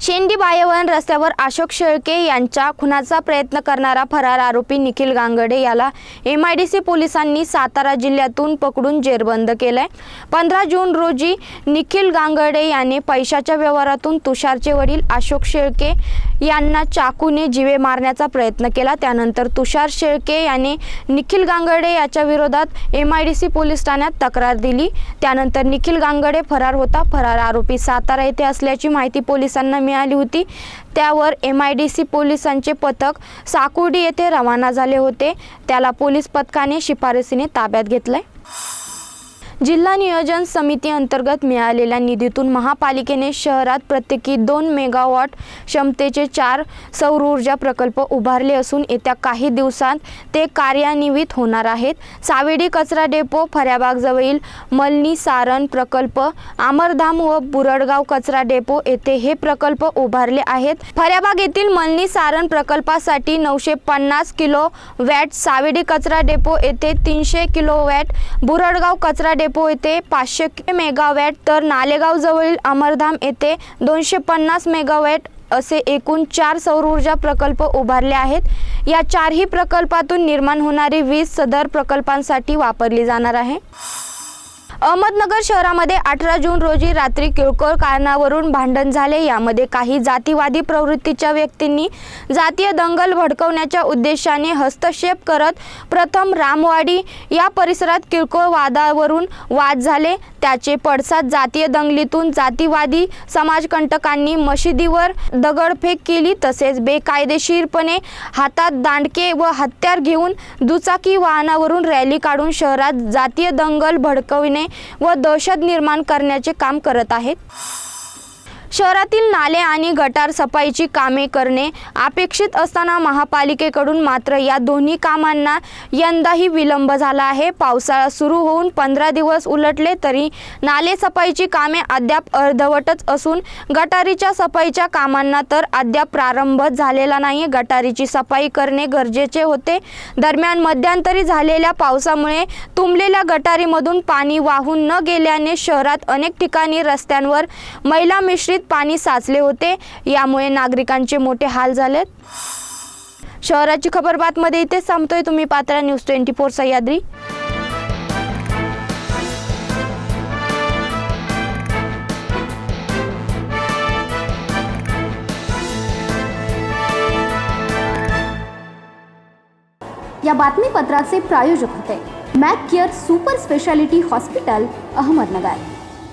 शेंडी बायवन रस्त्यावर अशोक शेळके यांच्या खुनाचा प्रयत्न करणारा फरार आरोपी निखिल गांगडे याला एम आय डी सी पोलिसांनी सातारा जिल्ह्यातून पकडून जेरबंद केलाय. पंधरा जून रोजी निखिल गांगडे याने पैशाच्या व्यवहारातून तुषारचे वडील अशोक शेळके यांना चाकूने जिवे मारण्याचा प्रयत्न केला. त्यानंतर तुषार शेळके याने निखिल गांगडे याच्या विरोधात M I D C police ठाण्यात तक्रार दिली. त्यानंतर निखिल गांगडे फरार होता. फरार आरोपी सातारा येथे असल्याची माहिती पोलिसांना मिळाली होती. त्यावर एम आय डी सी पोलिसांचे पथक साकुर्डी येथे रवाना झाले होते. त्याला पोलीस पथकाने शिफारसीने ताब्यात घेतलंय. जिल्हा नियोजन समिती अंतर्गत मिळालेल्या निधीतून महापालिकेने शहरात प्रत्येकी दोन मेगावॉट क्षमतेचे चार सौर ऊर्जा प्रकल्प उभारले असून येत्या काही दिवसांत ते कार्यान्वित होणार आहेत. सावेडी कचरा डेपो फऱ्याबागजवळील मलनी सारण प्रकल्प आमरधाम व बुरडगाव कचरा डेपो येथे हे प्रकल्प उभारले आहेत. फऱ्याबाग येथील मलनी सारण प्रकल्पासाठी नऊशे पन्नास किलो वॅट सावेडी कचरा डेपो येथे तीनशे किलो वॅट बुरडगाव कचरा डेपो येथे पाचशे मेगावॅट तर नालेगाव जवळील अमरधाम येथे दोनशे पन्नास मेगावॅट असे एकूण चार सौर ऊर्जा प्रकल्प उभारले आहेत. या चारही प्रकल्पातून निर्माण होणारी वीज सदर प्रकल्पांसाठी वापरली जाणार आहे. अहमदनगर शहरामध्ये अठरा जून रोजी रात्री किरकोळ कारणावरून भांडण झाले. यामध्ये काही जातीवादी प्रवृत्तीच्या व्यक्तींनी जातीय दंगल भडकवण्याच्या उद्देशाने हस्तक्षेप करत प्रथम रामवाडी या परिसरात किरकोळ वादावरून वाद झाले. त्याचे पडसाद जातीय दंगलीतून जातीवादी समाजकंटकांनी मशिदीवर दगडफेक केली. तसेच बेकायदेशीरपणे हातात दांडके व हत्यार घेऊन दुचाकी वाहनावरून रॅली काढून शहरात जातीय दंगल भडकविणे व दहशत निर्माण करण्याचे काम करत आहेत. शहरातील नाले आणि गटार सफाईची कामे करणे अपेक्षित असताना महापालिकेकडून मात्र या दोन्ही कामांना यंदाही विलंब झाला आहे. पावसाळा सुरू होऊन पंधरा दिवस उलटले तरी नाले सफाईची कामे अद्याप अर्धवटच असून गटारीच्या सफाईच्या कामांना तर अद्याप प्रारंभ झालेला नाही. गटारीची सफाई करणे गरजेचे होते. दरम्यान मध्यंतरी झालेल्या पावसामुळे तुंबलेल्या गटारीमधून पाणी वाहून न गेल्याने शहरात अनेक ठिकाणी रस्त्यांवर महिला मिश्रित पाणी साचले होते. यामुळे नागरिकांचे मोठे हाल झालेत. शहराची खबर बातमध्ये इथे संपतोय. तुम्ही पात्रा न्यूज ट्वेंटी फोर सह्याद्री या बातमीपत्राचे प्रायोजक होते. Mac Care super speciality hospital Ahmednagar.